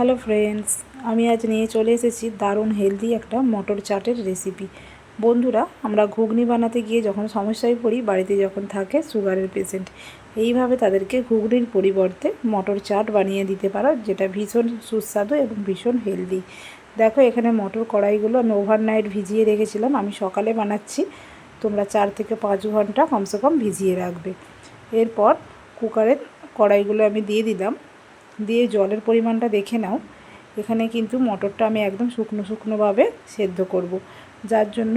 Hello friends আমি আজ নিয়ে চলে এসেছি দারুণ হেলদি একটা মটর চাটের রেসিপি বন্ধুরা, আমরা ঘুগনি বানাতে গিয়ে যখন সমস্যায় পড়ি, বাড়িতে যখন থাকে সুগারের পেশেন্ট এইভাবে তাদেরকে ঘুগনির পরিবর্তে মটর চাট বানিয়ে দিতে পারো, যেটা ভীষণ সুস্বাদু এবং ভীষণ হেলদি দেখো, এখানে মটর কড়াইগুলো আমি ওভারনাইট ভিজিয়ে রেখেছিলাম, আমি সকালে বানাচ্ছি। তোমরা চার থেকে পাঁচ ঘণ্টা কমসে কম ভিজিয়ে রাখবে। এরপর কুকারে কড়াইগুলো আমি দিয়ে দিলাম। দিয়ে জলের পরিমাণটা দেখে নাও। এখানে কিন্তু মটরটা আমি একদম শুকনো শুকনোভাবে সেদ্ধ করব। যার জন্য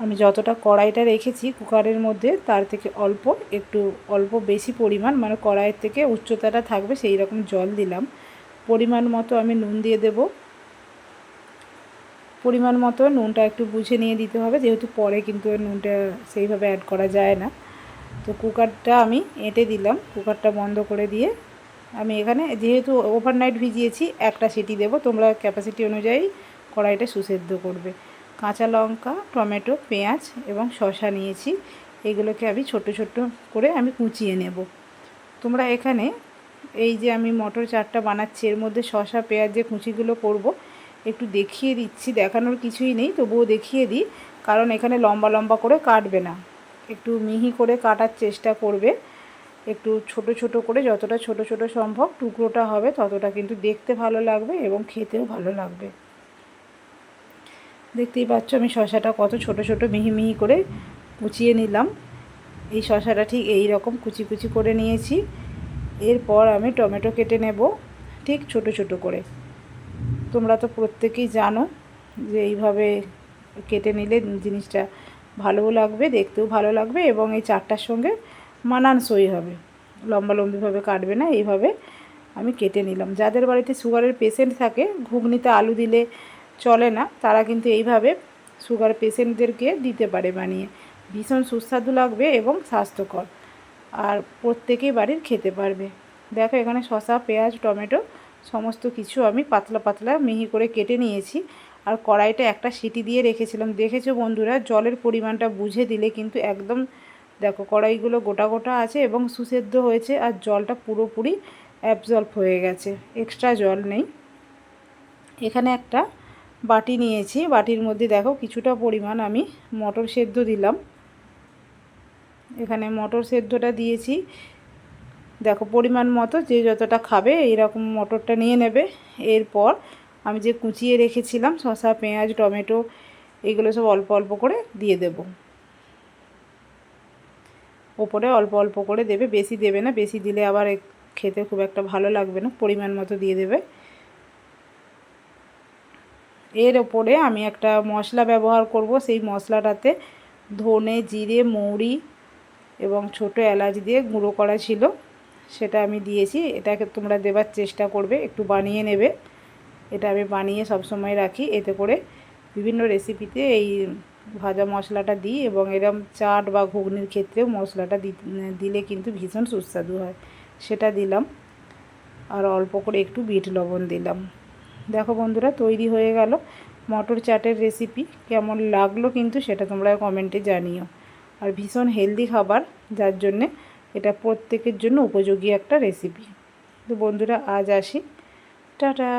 আমি যতটা কড়াইটা রেখেছি কুকারের মধ্যে, তার থেকে অল্প, একটু অল্প বেশি পরিমাণ মানে কড়াইয়ের থেকে উচ্চতাটা থাকবে সেই রকম জল দিলাম। পরিমাণ মতো আমি নুন দিয়ে দেব। পরিমাণ মতো নুনটা একটু বুঝে নিয়ে দিতে হবে, যেহেতু পরে কিন্তু নুনটা সেইভাবে অ্যাড করা যায় না। তো কুকারটা আমি এঁটে দিলাম, কুকারটা বন্ধ করে দিয়ে আমি এখানে যেহেতু ওভারনাইট ভিজিয়েছি, একটা সিটি দেবো। তোমরা ক্যাপাসিটি অনুযায়ী কড়াইটা সুসেদ্ধ করবে। কাঁচা লঙ্কা, টমেটো, পেঁয়াজ এবং শশা নিয়েছি। এগুলোকে আমি ছোট ছোট করে আমি কুচিয়ে নেব। তোমরা এখানে এই যে আমি মটর চারটা বানাচ্ছি, এর মধ্যে শশা পেঁয়াজ যে কুচিগুলো করব, একটু দেখিয়ে দিচ্ছি। দেখানোর কিছুই নেই, তবুও দেখিয়ে দিই, কারণ এখানে লম্বা লম্বা করে কাটবে না। একটু মিহি করে কাটার চেষ্টা করবে। একটু ছোট ছোট করে যতটা ছোট ছোট সম্ভব টুকরোটা হবে, ততটা কিন্তু দেখতে ভালো লাগবে এবং খেতেও ভালো লাগবে। দেখতেই পাচ্ছ আমি শশাটা কত ছোট ছোট মিহি মিহি করে কুচিয়ে নিলাম। এই শশাটা ঠিক এই রকম কুচি কুচি করে নিয়েছি। এরপর আমি টমেটো কেটে নেব ঠিক ছোট ছোট করে। তোমরা তো প্রত্যেকেই জানো যে এইভাবে কেটে নিলে জিনিসটা ভালোও লাগবে, দেখতেও ভালো লাগবে এবং এই চারটার সঙ্গে মানানসই হবে। লম্বা লম্বিভাবে কাটবে না, এইভাবে আমি কেটে নিলাম। যাদের বাড়িতে সুগারের পেশেন্ট থাকে, ঘুগনিতে আলু দিলে চলে না, তারা কিন্তু এইভাবে সুগার পেশেন্টদেরকে দিতে পারে বানিয়ে। ভীষণ সুস্বাদু লাগবে এবং স্বাস্থ্যকর। আর প্রত্যেকেই বাড়ির খেতে পারবে। দেখো এখানে শসা, পেঁয়াজ, টমেটো সমস্ত কিছু আমি পাতলা পাতলা মিহি করে কেটে নিয়েছি। আর কড়াইটা একটা সিটি দিয়ে রেখেছিলাম। দেখেছ বন্ধুরা, জলের পরিমাণটা বুঝে দিলে কিন্তু একদম দেখো, কড়াইগুলো গোটা গোটা আছে এবং সুসেদ্ধ হয়েছে আর জলটা পুরোপুরি অ্যাবজর্ব হয়ে গেছে। এক্সট্রা জল নেই। এখানে একটা বাটি নিয়েছি। বাটির মধ্যে দেখো, কিছুটা পরিমাণ আমি মটর সেদ্ধ দিলাম। এখানে মটর সেদ্ধটা দিয়েছি। দেখো, পরিমাণ মতো যে যতটা খাবে এইরকম মটরটা নিয়ে নেবে। এরপর আমি যে কুচিয়ে রেখেছিলাম, শসা, পেঁয়াজ, টমেটো, এগুলো সব অল্প অল্প করে দিয়ে দেবো। ওপরে অল্প অল্প করে দেবে, বেশি দেবে না, বেশি দিলে আবার খেতে খুব একটা ভালো লাগবে না, পরিমাণ মতো দিয়ে দেবে। এর ওপরে আমি একটা মশলা ব্যবহার করব, সেই মশলাটাতে ধনে, জিরে, মৌরি এবং ছোট এলাচ দিয়ে গুঁড়ো করা ছিল, সেটা আমি দিয়েছি, এটাকে তোমরা দেবার চেষ্টা করবে, একটু বানিয়ে নেবে। এটা আমি বানিয়ে সব সময় রাখি, এতে করে বিভিন্ন রেসিপিতে এই ভাজা মশলাটা দিই এবং এরম চাট বা ঘুগনির ক্ষেত্রেও মশলাটা দিলে কিন্তু ভীষণ সুস্বাদু হয়। সেটা দিলাম। আর অল্প করে একটু বিট লবণ দিলাম। দেখো বন্ধুরা, তৈরি হয়ে গেল মটর চাটের রেসিপি কেমন লাগল কিন্তু সেটা তোমরা কমেন্টে জানিও। আর ভীষণ হেলদি খাবার, যার জন্যে এটা প্রত্যেকের জন্য উপযোগী একটা রেসিপি তো বন্ধুরা, আজ আসি। টাটা!